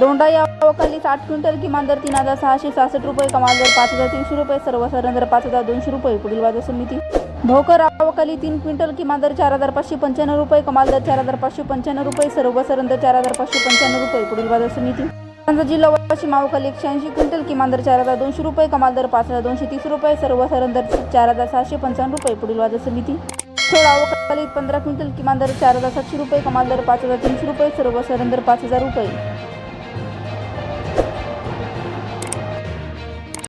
दोंडा या आवकाली साठ क्विंटल किमान दर तीन हजार सहाशे सहासष्ट रुपये कमाल दर पाच हजार तीनशे रुपये सर्व दर पाच हजार दोनशे रुपये पुढील बाजार समिती. भोकर आवकाली तीन क्विंटल किमान दर चार हजार पाचशे पंच्याण्णव रुपये कमाल दर चार हजार पाचशे पंच्याण्णव रुपये सर्व दर चार हजार पाचशे पंच्याण्णव रुपये पुढील बाजार समिती. कारंजा जिल्हा वाशिम आवकाली एकशे ऐंशी क्विंटल किमान दर चार हजार दोनशे रुपये कमाल दर पाच हजार दोनशे तीस रुपये सर्व दर चार हजार सहाशे पंचावन्न रुपये पुढील बाजार समिती. सोळा अवकालीत पंधरा क्विंटल किमान दर चार हजार सातशे रुपये कमाल दर पाच हजार तीनशे रुपये सर्वसाधारण दर पाच हजार रुपये.